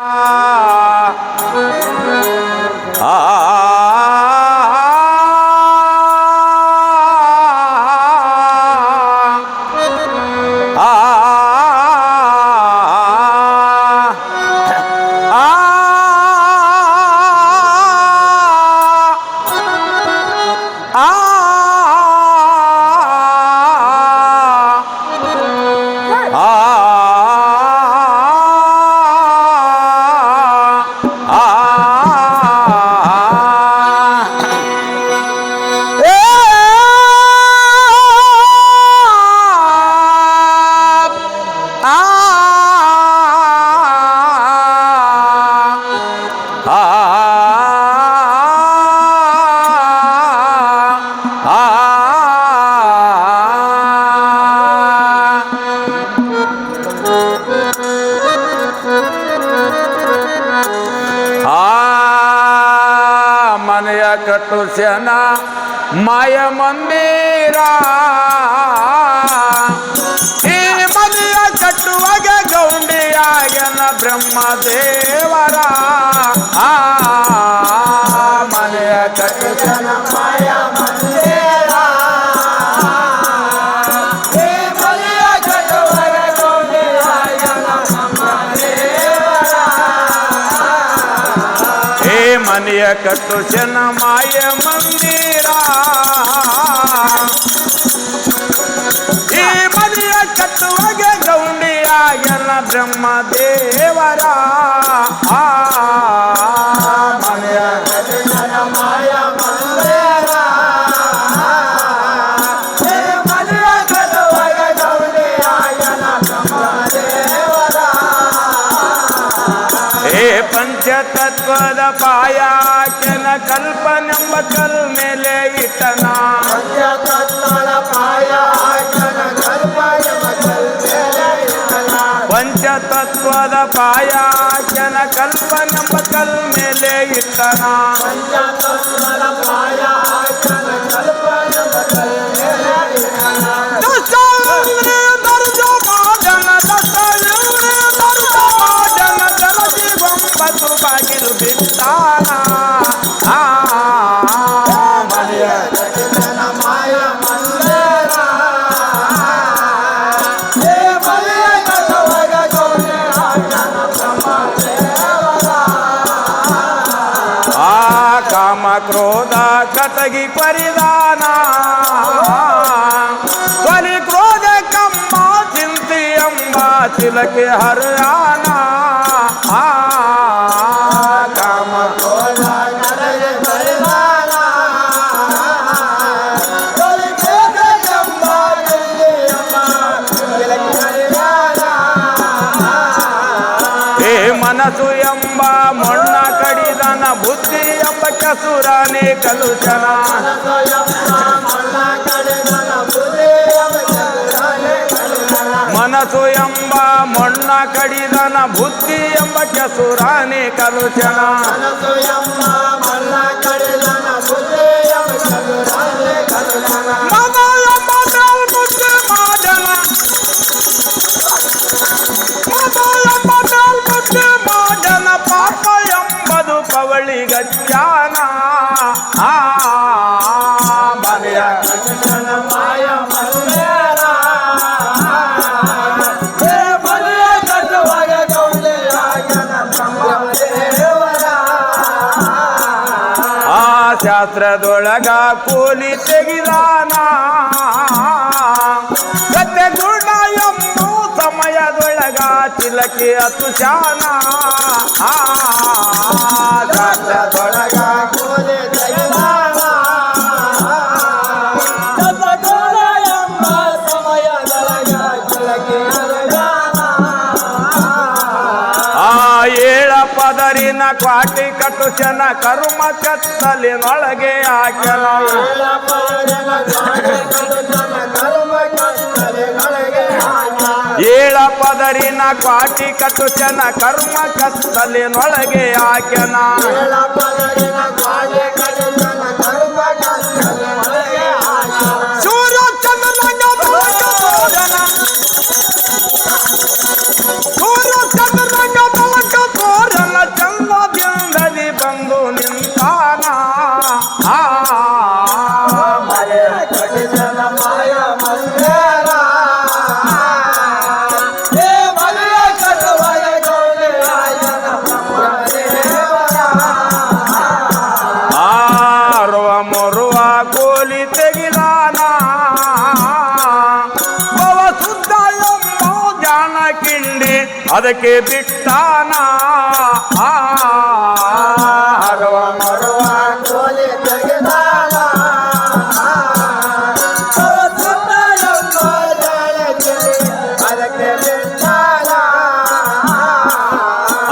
ಮನೆಯ ಕಟ್ಟುಸ್ಯನ ಮಾಯ ಮಂದಿರ ಈ ಮನೆಯ ಕಟ್ಟುವಾಗ ಗೌಂಡಿಯಾಗನ ಬ್ರಹ್ಮದೇವರ ಆ ಮನೆಯ ಕಟ್ಟುಸ್ಯನ ಮಾಯ ಮಂದಿರ ಈ ಮನೆಯ ಕಟ್ಟುವಾಗ ಗೌಂಡಿಯಾಗನ ಹೇ ಮನೆಯ ಕಟ್ಟು ಚೆನ್ನ ಮಾಯ ब्रह्मदेवरा आ ಪಂಚತತ್ವದ ಪಾಯಾಚನ ನಮ್ಮ ಕಲ್ ಮೇಲೆ ಇಟ್ಟನ ಮಾಡನ ದರಜಿ ಗೊಂಬತ್ತು ಬಾಗಿಲು ಬಿಟ್ಟಾನ ತಿಲಕೆ ಹರಿಯಾಣ ಆ ಕಾಮ ಹೇ ಮನಸ್ಸು ಎಂಬ ಮೊಣ್ಣ ಕಡಿದನ ಬುದ್ಧಿ ಎಂಬ ಕಸುರನೆ ಕಲುಷನ ಮನಸ್ಸು ಎಂಬ ಮೊಣ್ಣ ಕಡಿದನ ಬುದ್ಧಿ ಎಂಬ ಕೆಸುರಾನೆ ಬುದ್ಧಿ ಮಾಡನ ಪಾಪ ಎಂಬದು ಕವಳಿ ಗಚ್ಚಾನ ಆ ಮನೆಯ ಆ ಶಾಸ್ತ್ರದೊಳಗ ಕೂಲಿ ತೆಗಿದಾನ. ಕತೆ ಗುಣ ಎಂಬು ಸಮಯದೊಳಗ ಚಿಲಕಿ ಅತು ಶಾನ. ಶಾಸ್ತ್ರದೊಳಗ ಕೂಲಿ ಆ ಚೆನ್ನ ಕರ್ಮ ಕತ್ತಲಿನೊಳಗೆ ಹಾಕ್ಯನ. ಏಳ ಪದರಿನ ಕ್ವಾಟಿ ಕಟುಚನ ಕರ್ಮ ಕತ್ತಲಿನೊಳಗೆ ಹಾಕ್ಯನ. ಅದಕ್ಕೆ ಬಿಟ್ಟಾನ ಆ, ಹರವ ಮರವ ಕೋಲಿ ತೆಗೆದಾನ ಅದಕ್ಕೆ ಬಿಟ್ಟಾನ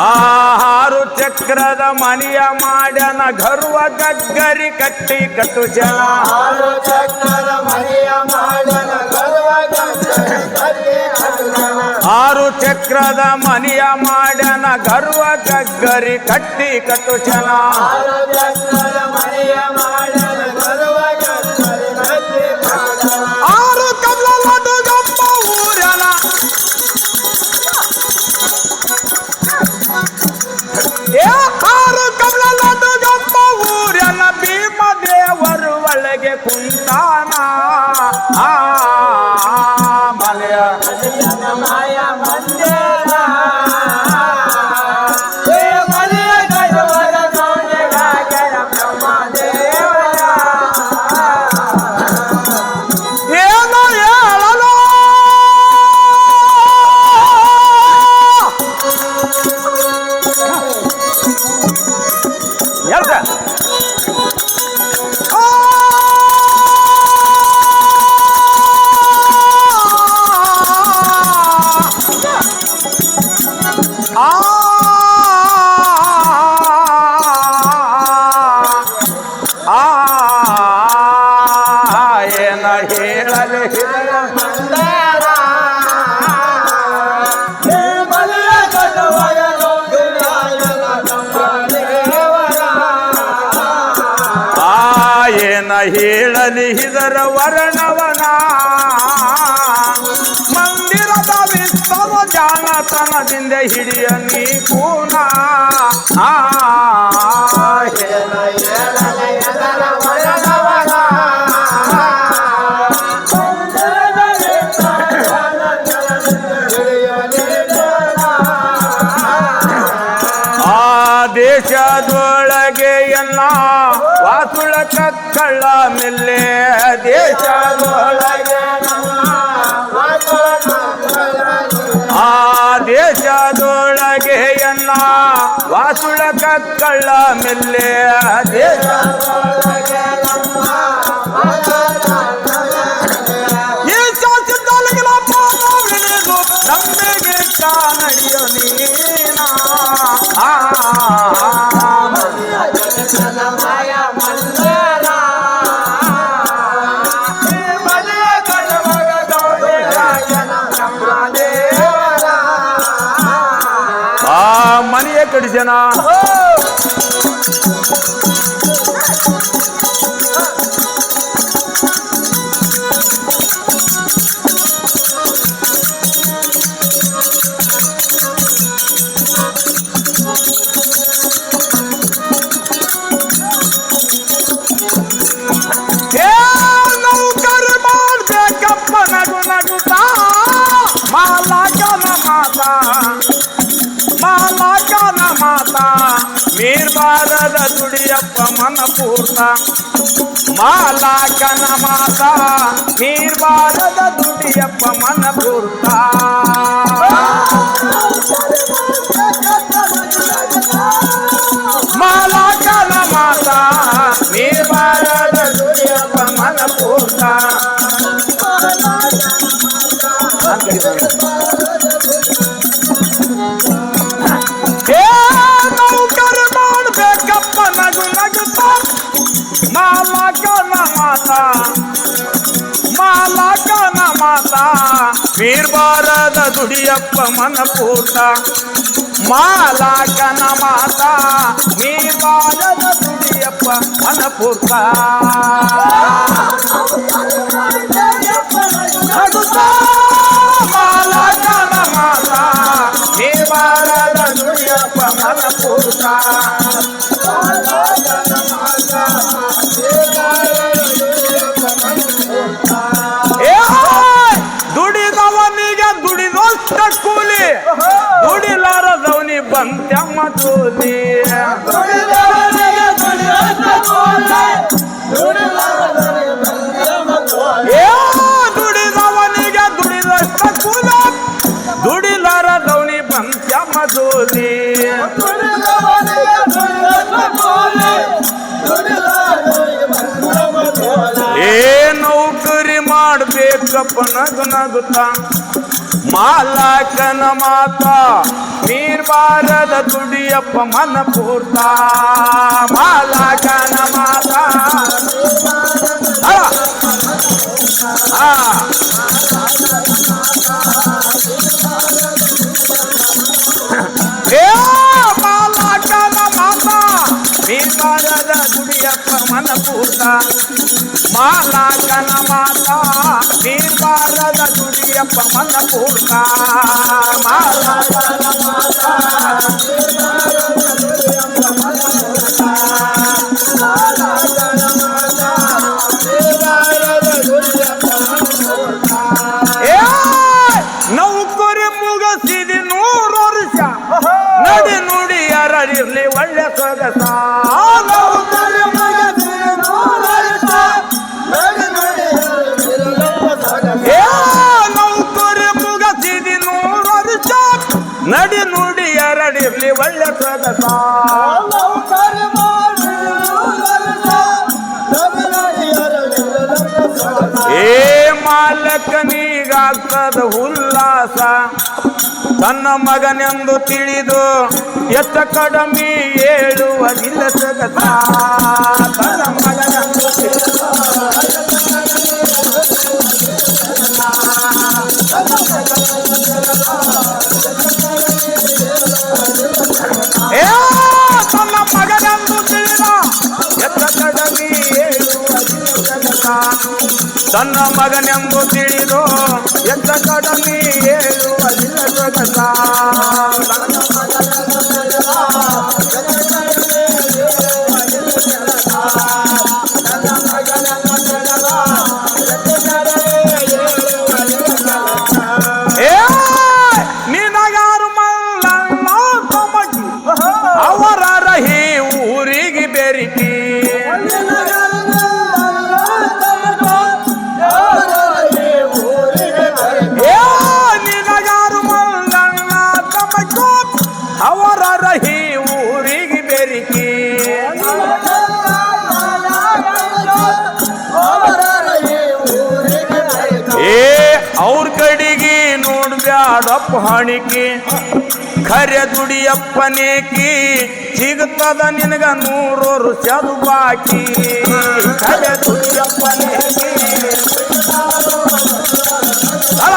ಆಹಾರು ಚಕ್ರದ ಮನೆಯ ಮಾಡ್ಯನ ಗರ್ವ ಗಗ್ಗರಿ ಕಟ್ಟಿ ಕಟ್ಟು ಜನ ಆರು ಚಕ್ರದ ಮನೆಯ ಮಾಡನ ಆರು ಚಕ್ರದ ಮನೆಯ ಮಾಡ್ಯನ ಗರ್ವ ಕಗ್ಗರಿ ಕಟ್ಟಿ ಕಟ್ಟು ಚಲ ಆರು ಲಡ್ಡು ಗಪ್ಪ ಊರನ. ಆರು ಕಬ್ಲ ಲಡ್ಡು ಗಪ್ಪ ಊರನ ಭೀಮ ದೇವರು ಒಳಗೆ ಕುಂತಾನ. ಆ ಮನೆಯ ಹೇಳಲಿ ಇದರ ವರ್ಣವನ ಮಂದಿರದ ವಿಸ್ತವ ಜಾಣತನದಿಂದ ಹಿಡಿಯ ನೀ ಆ ಕಕ್ಕಳ್ಳ ಮೆಲ್ಲೆ ದೇಶದೊಳಗೆ ಆ ದೇಶದೊಳಗೆ ಎನ್ನ ವಾಸುಳ ಕಕ್ಕಳ್ಳ ಮೆಲ್ಲೆ ದೇಶ ನಮ್ಮಿಗೆ ನಡೆಯೋ ನೀನ. ಮಾಲಾಕನ ಮಾತಾ ಮೀರ್ಬಾರದ ದುಡಿಯಪ್ಪ ಮನ ಪೂರ್ತ ಮಾಲಾಕನ ಮಾತಾ ಮೀರ್ಬಾರದ ದುಡಿಯಪ್ಪ ಮನ ಪೂರ್ತ ಮಾಲಾಕನ ಮಾತಾ ಮೀರ್ಬಾರದ ದುಡಿಯಪ್ಪ ಮನ ಮಾಲಕನ ಮಾತಾ. ಮಾಲಕನ ಮಾತಾ. ಬೀರ್ಬಾರದ ದುಡಿಯಪ್ಪ ಮನ ಪೂತ ಮಾಲಕನ ಮಾತಾ ಮನ ಕಪ್ಪನಗು ನಗುತ್ತ ಮಾಲಾಕನ ಮಾತಾ ಮೀರ್ಬಾರದ ದುಡಿಯಪ್ಪ ಮನ ಪೂರ್ತ ಮಾಲಾಕನ ಮಾತ ಅಲ್ಲ. ಆ ಮನ ಪೂರ್ತ ಮಾಲಾಕನ ಮಾತ ಮಾತಾ ದುಡಿಯಪ್ಪ ಮನ ಪೂರ್ತ ಮಾಲಾಕನ ಮಾತ ನೌಕರಿ ಮುಗಸಿದಿ ನೂರು ವರ್ಷ. ನಡಿ ನುಡಿ ಯಾರಿರ್ಲಿ ಒಳ್ಳೆ ಸೊಗಸ. ಮಾಲಕನಿಗಾಗ್ತದ ಉಲ್ಲಾಸ ತನ್ನ ಮಗನೆಂದು ತಿಳಿದು ಎತ್ತ ಕಡಮಿ ಹೇಳುವುದಿಲ್ಲ ಸಗತ ತನ್ನ ಮಗನೆಂದು ತಿಳಿದು ತನ್ನ ಮಗನೆಂದು ತಿಳಿದು ಎತ್ತ ಕಡಮಿ ಹೇಳುವುದಿಲ್ಲ ಸಗಸ ಹಾಣಿಕೆ ಖರೆ ದುಡಿಯಪ್ಪನೇಕಿ ಸಿಗುತ್ತದ ನಿನಗ ನೂರು ರುಚದು ಬಾಕಿ ಖರೆ ದುಡಿಯಪ್ಪನೇಕಿ ಅಲ್ಲ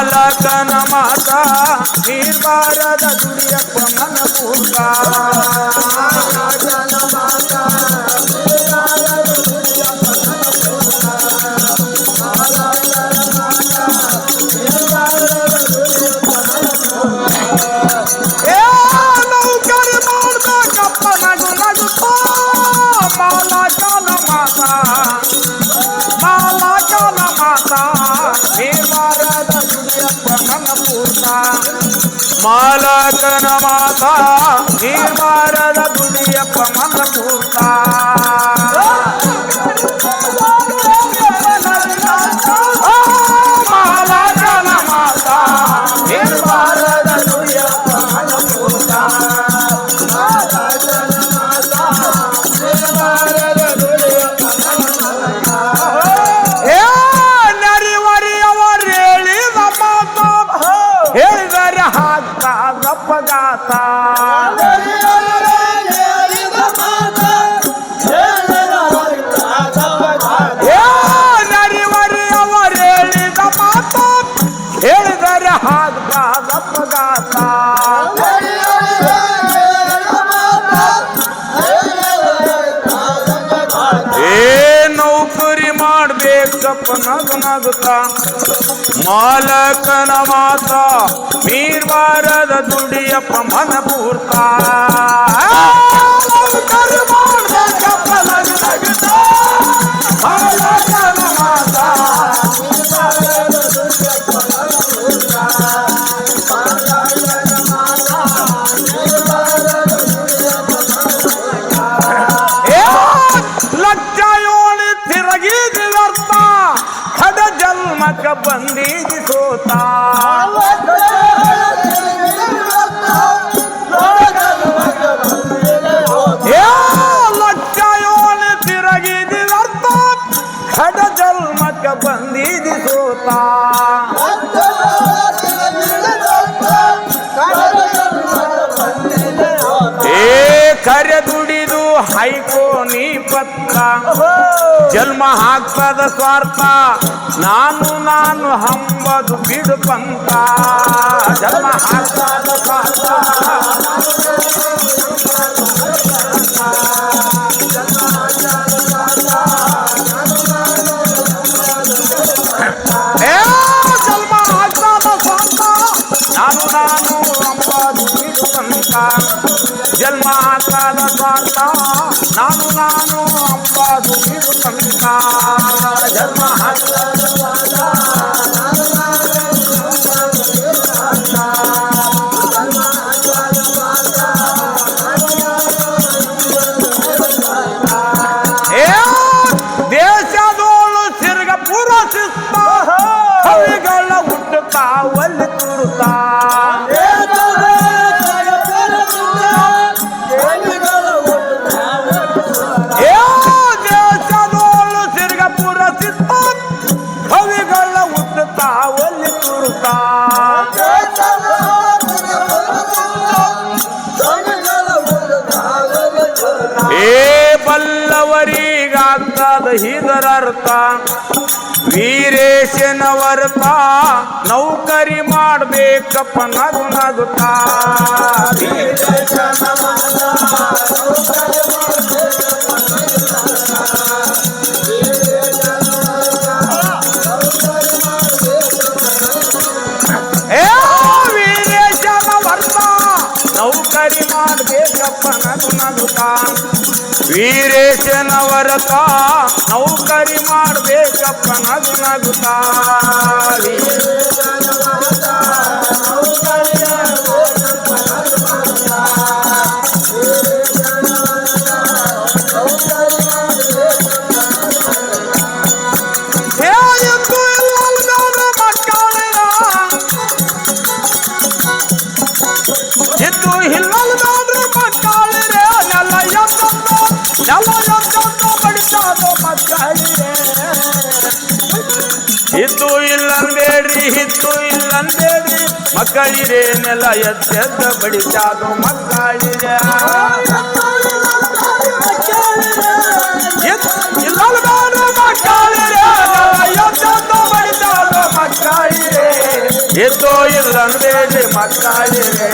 ಮಾಲಕನ ಮಾತ ನಿರ್ಬಾರದ ದುಡಿಯಪ್ಪ ಮನ ಪೂರ್ತ ಮಾಲಕನ ಮಾತ ಮಾರದ ದುಡಿಯಪ್ಪ ಮನ ಪೂರ್ತ ಅಪಘಾತ. ಹೇಳಿದ ಹೇಳಿದರೆ ಏ ನೌಕರಿ ಮಾಡ್ಬೇಕಪ್ಪ ನಗು ನಗುತ್ತಾ. ಮಾಲಕನ ಮಾತ ಮೀರ್ವಾರದ ದುಡಿಯಪ್ಪ ಮನ ಪೂರ್ತ ನೌಕರಿ ಮಾಡ್ಬೇಕಪ್ಪ ನಗು ನಗುತ್ತ ಮಾಲಕನ ಮಾತ ಹಾಕ್ತದ ಸ್ವಾರ್ಥ ನಾನು ನಾನು ಹಂಬದು ಬಿಡು ಪಂತ ಜನ್ಮ ಹಾಕ್ತದ ಸ್ವಾರ್ಥ ಏ धर्म ಇದರರ್ಥ ವೀರೇಶನ ವರ್ತ ನೌಕರಿ ಮಾಡ್ಬೇಕಪ್ಪ ನಗು ನಗುತ್ತಾ ವೀರೇಶನ ವರತ ನೌಕರಿ ಮಾಡ್ಬೇಕಪ್ಪ ನಗು ನಗುತ್ತಾ. ಇಲ್ಲಂಬೇಡ್ರಿ ಮಕ್ಕಳಿರೆ ನೆಲ ಎದ್ದೆದ್ದ ಬಡಿತಾದೋ ಮಕ್ಕಳಿರೆ ಇದ್ದು ಇಲ್ಲಂಬೇಡ್ರಿ ಮಕ್ಕಳಿರೆ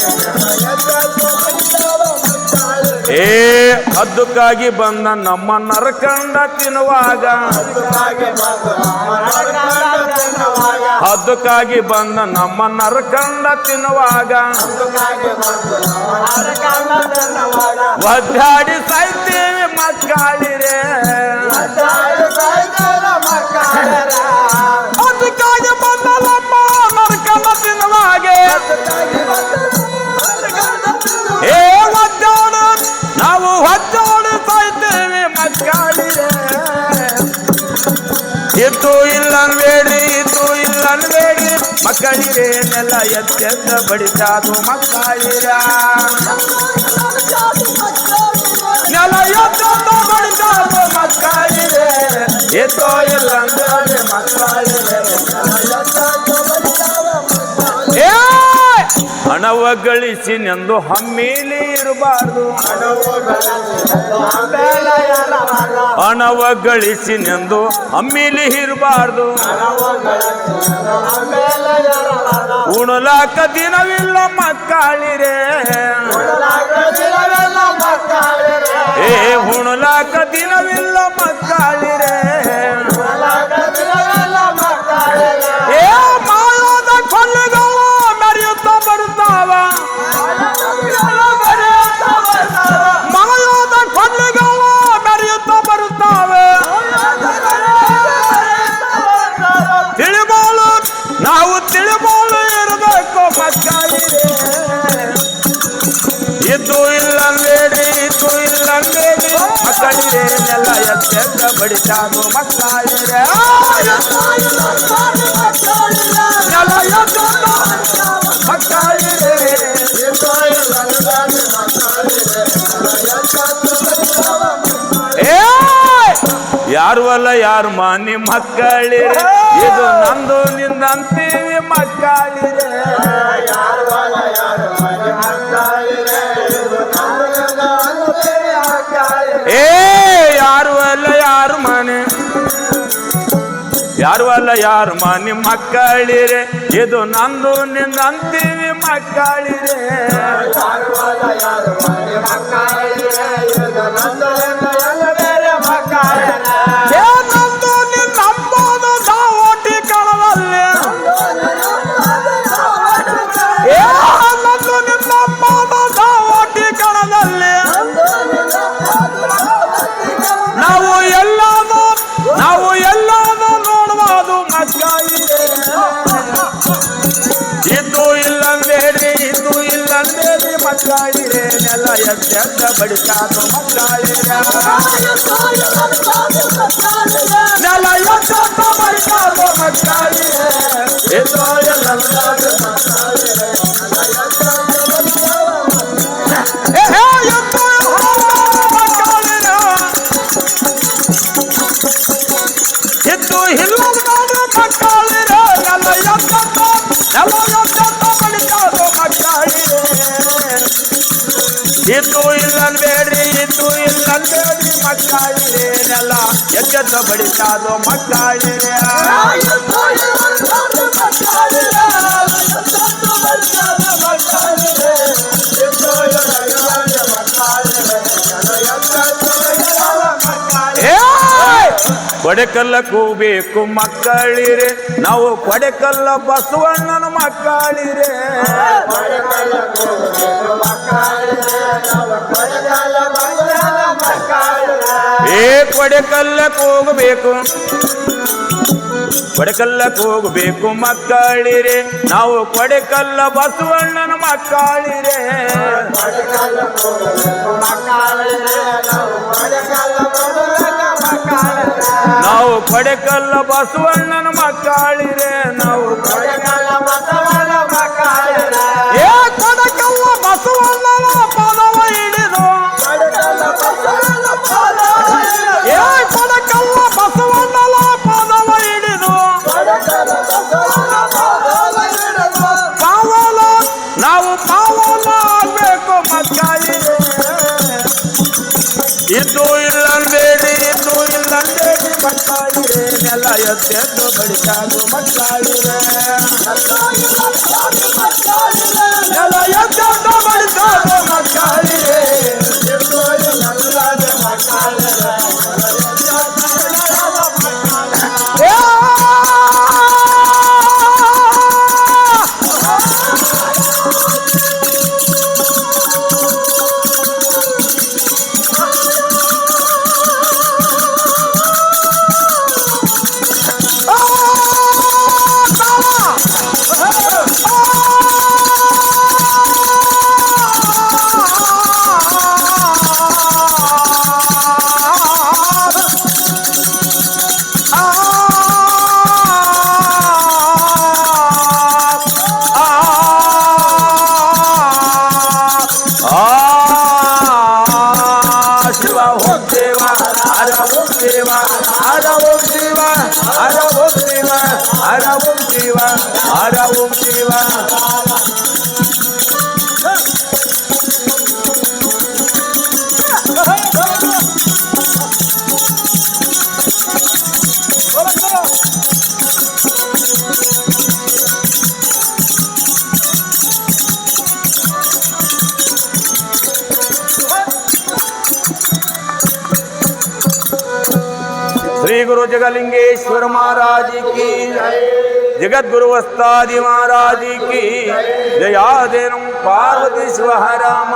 ಏ, ಅದಕ್ಕಾಗಿ ಬಂದ ನಮ್ಮ ನರಕಂಡ ತಿನ್ನುವಾಗ. ಅದಕ್ಕಾಗಿ ಬಂದ ನಮ್ಮ ನರಕಂಡ ತಿನ್ನುವಾಗ. ಒದ್ದಾಡಿ ಸಾಯ್ತೀವಿ ಮಕ್ಕಳಿರೆ. ಅದಕ್ಕಾಗಿ ಬಂದ ನಮ್ಮ ನರಕಂಡ ತಿನ್ನುವಾಗೆ. ಮಕ್ಕಳಿರೆ ಇತ್ತು ಇಲ್ಲನ್ಬೇಡಿ ಇತ್ತು ಇಲ್ಲನ್ಬೇಡಿ ಮಕ್ಕಳಿಗೆ ನೆಲ ಎತ್ತೆತ್ತ ಬಡಿತಾದು ಮಕ್ಕಳಿರ ನೆಲ ಎತ್ತೆತ್ತ ಬಡಿತಾದು ಮಕ್ಕಳಿರೆ ಎತ್ತೋ ಇಲ್ಲಂಬೇಡಿ ಮಕ್ಕಳಿರೆ ಏ! ಹಣವ ಗಳಿಸಿನೆಂದು ಹಮ್ಮಿಲಿ. ಇರಬಾರ್ದು ಹಣವ ಗಳಿಸಿನೆಂದು ಅಮ್ಮಿಲಿ ಇರಬಾರ್ದು. ಉಣಲಾಕ ದಿನವಿಲ್ಲ ಮಕ್ಕಳಿರೆ. ಏ ಉಣಲಾಕ ದಿನವಿಲ್ಲ ಮಕ್ಕಳಿರೆ. ಇರಬೇಕು ಮಕ್ಕಳಿಗೆ ಇದ್ದು ಇಲ್ಲಂದೇಡಿ ಇದ್ದು ಇಲ್ಲಂದೇಡಿ ಮಕ್ಕಳಿಗೆ ನೆಲ ಎತ್ತೆದ್ದ ಬಡಿತಾನು ಮಕ್ಕಳಿಗೆ ನೆಲ ಎತ್ತೊಂದು ಯಾರು ಅಲ್ಲ ಯಾರು ಮಾನಿ ಮಕ್ಕಳಿರೆ? ಇದು ನಂದು ನಿಂದಂತೀವಿ ಮಕ್ಕಳಿರೆ. ಏ, ಯಾರು ಅಲ್ಲ ಯಾರು ಮನೆ? ಯಾರು ಅಲ್ಲ ಯಾರು ಮನೆ ಮಕ್ಕಳಿರೆ? ಇದು ನಂದು ನಿಂದಂತೀವಿ ಮಕ್ಕಳಿರೆ. ನೆಲ ಎತ್ತೆದ್ದ ಬಡಿತಾನು ಮಕ್ಕಳಿಗೆ ನೆಲ ಎತ್ತೆದ್ದ ಇದ್ದು ಇಲ್ಲಲ್ಬೇಡ್ರಿ ಇದ್ದು ಇಲ್ಲಲ್ಬೇಡ್ರಿ ಮಕ್ಕಳಿರೆ. ನೆಲ ಎಚ್ಚೆತ್ತ ಬಡಿತಾದು ಮಕ್ಕಳಿರೆ. ಕೊಡೆಕಲ್ಲ ಕೂಬೇಕು ಮಕ್ಕಳಿರೆ. ನಾವು ಕೊಡೆಕಲ್ಲ ಬಸವಣ್ಣನ ಮಕ್ಕಳಿರೆ. ಏ ಕೊಡೆಕಲ್ಲಕ್ಕೆ ಕೂಗಬೇಕು. ಕೊಡೆಕಲ್ಲಕ್ಕೆ ಕೂಗಬೇಕು ಮಕ್ಕಳಿರೆ. ನಾವು ಕೊಡೆಕಲ್ಲ ಬಸವಣ್ಣನ ಮಕ್ಕಳಿರೆ. ನಾವು ಪಡೆಕಲ್ಲ ಬಸವಣ್ಣನ ಮಕ್ಕಳಿರೆ ನಾವು ಏ ಕೊಡೆಕಲ್ಲ ಬಸವಣ್ಣನ ಪದವ ಹಿಡಿದು. ಏ ಕೊಡೆಕಲ್ಲ ಬಸವಣ್ಣನ ಪದವ ಹಿಡಿದು. ಪಾವಲ ನಾವು ಪಾವಲ ಆಗ್ಬೇಕು ಮಕ್ಕಳಿರೆ. ಇದ್ದು ನೆಲ ಎತ್ತೆದ್ದು ಬಡಿತಾದು ಎಲ್ಲ ನೆಲ ಎತ್ತೆದ್ದು జగలింగేశ్వర మహారాజుకి జగద్గురు వస్తాది మహారాజుకి జయాదేనం పార్వతి శివహరామ